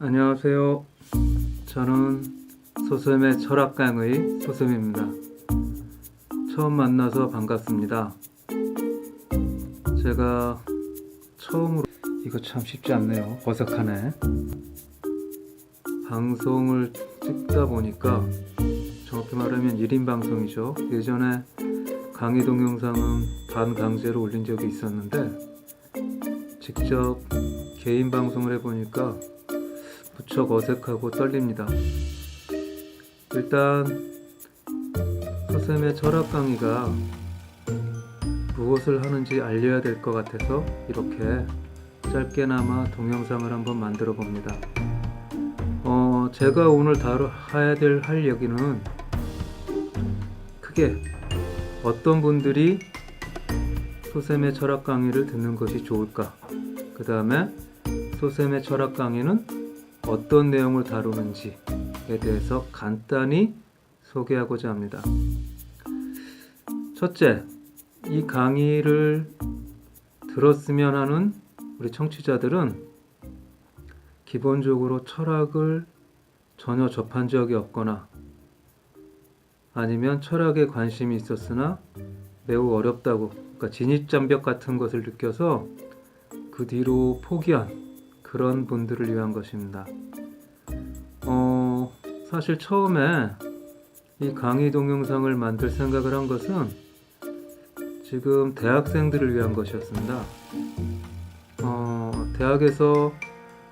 안녕하세요. 저는 소쌤의 철학 강의 소쌤입니다. 처음 만나서 반갑습니다. 제가 처음으로 이거 참 쉽지 않네요. 어색하네. 방송을 찍다 보니까 정확히 말하면 1인 방송이죠. 예전에 강의 동영상은 반강제로 올린 적이 있었는데 직접 개인 방송을 해보니까 무척 어색하고 떨립니다. 일단 서쌤의 철학 강의가 무엇을 하는지 알려야 될 것 같아서 이렇게 짧게나마 동영상을 한번 만들어 봅니다. 어, 제가 오늘 다뤄야 될 할 얘기는 크게 어떤 분들이 소쌤의 철학 강의를 듣는 것이 좋을까? 그 다음에 소쌤의 철학 강의는 어떤 내용을 다루는지에 대해서 간단히 소개하고자 합니다. 첫째, 이 강의를 들었으면 하는 우리 청취자들은 기본적으로 철학을 전혀 접한 적이 없거나 아니면 철학에 관심이 있었으나 매우 어렵다고 그러니까 진입장벽 같은 것을 느껴서 그 뒤로 포기한 그런 분들을 위한 것입니다. 어, 사실 처음에 이 강의 동영상을 만들 생각을 한 것은 지금 대학생들을 위한 것이었습니다. 어, 대학에서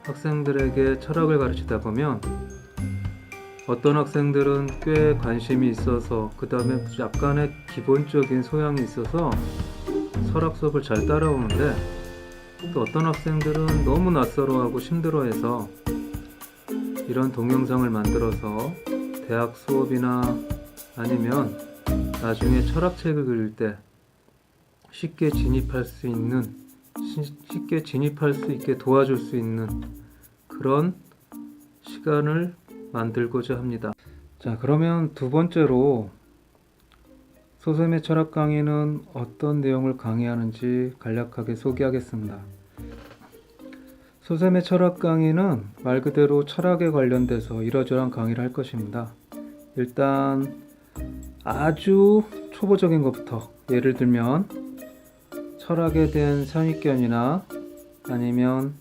학생들에게 철학을 가르치다 보면 어떤 학생들은 꽤 관심이 있어서 그 다음에 약간의 기본적인 소양이 있어서 철학 수업을 잘 따라오는데 또 어떤 학생들은 너무 낯설어하고 힘들어해서 이런 동영상을 만들어서 대학 수업이나 아니면 나중에 철학책을 그릴 때 쉽게 진입할 수 있는 시- 쉽게 진입할 수 있게 도와줄 수 있는 그런 시간을 만들고자 합니다. 자, 그러면 두 번째로 소쌤의 철학 강의는 어떤 내용을 강의하는지 간략하게 소개하겠습니다. 소쌤의 철학 강의는 말 그대로 철학에 관련돼서 이러저러한 강의를 할 것입니다. 일단 아주 초보적인 것부터 예를 들면 철학에 대한 선입견이나 아니면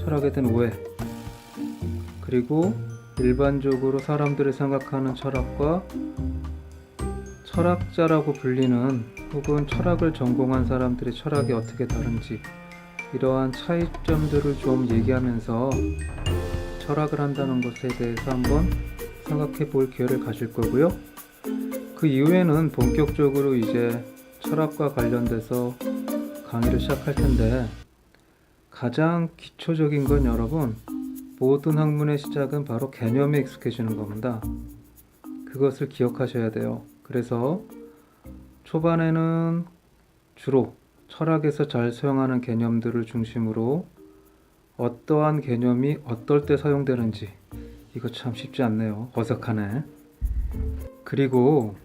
철학에 대한 오해 그리고 일반적으로 사람들이 생각하는 철학과 철학자라고 불리는 혹은 철학을 전공한 사람들의 철학이 어떻게 다른지 이러한 차이점들을 좀 얘기하면서 철학을 한다는 것에 대해서 한번 생각해 볼 기회를 가질 거고요. 그 이후에는 본격적으로 이제 철학과 관련돼서 강의를 시작할 텐데 가장 기초적인 건 여러분 모든 학문의 시작은 바로 개념에 익숙해지는 겁니다. 그것을 기억하셔야 돼요. 그래서 초반에는 주로 철학에서 잘 사용하는 개념들을 중심으로 어떠한 개념이 어떨 때 사용되는지 이거 참 쉽지 않네요. 어색하네. 그리고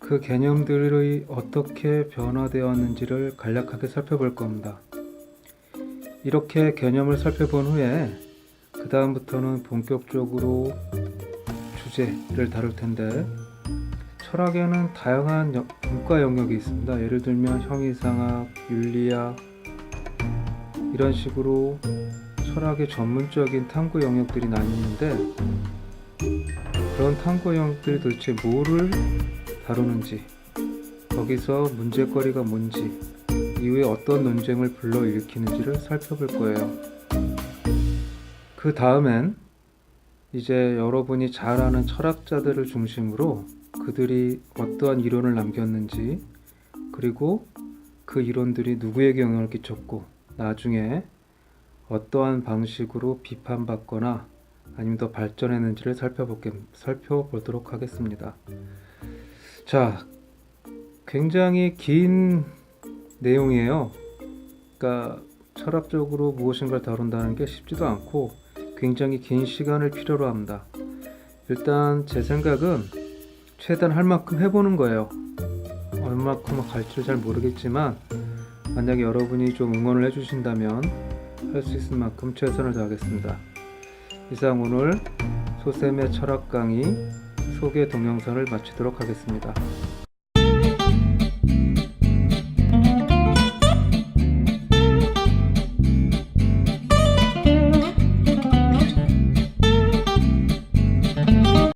그 개념들이 어떻게 변화되었는지를 간략하게 살펴볼 겁니다. 이렇게 개념을 살펴본 후에 그 다음부터는 본격적으로 주제를 다룰 텐데 철학에는 다양한 여- 문과 영역이 있습니다. 예를 들면 형이상학, 윤리학 이런 식으로 철학의 전문적인 탐구 영역들이 나뉘는데 그런 탐구 영역들이 도대체 뭐를 다루는지 거기서 문제거리가 뭔지 이후에 어떤 논쟁을 불러일으키는지를 살펴볼 거예요. 그 다음엔 이제 여러분이 잘 아는 철학자들을 중심으로 그들이 어떠한 이론을 남겼는지 그리고 그 이론들이 누구에게 영향을 끼쳤고 나중에 어떠한 방식으로 비판받거나 아니면 더 발전했는지를 살펴볼게, 살펴보도록 하겠습니다. 자, 굉장히 긴 내용이에요. 그러니까 철학적으로 무엇인가를 다룬다는 게 쉽지도 않고 굉장히 긴 시간을 필요로 합니다. 일단 제 생각은 최대한 할 만큼 해보는 거예요. 얼마큼 갈지를 잘 모르겠지만 만약에 여러분이 좀 응원을 해주신다면 할 수 있을 만큼 최선을 다하겠습니다. 이상 오늘 소쌤의 철학 강의 소개 동영상을 마치도록 하겠습니다.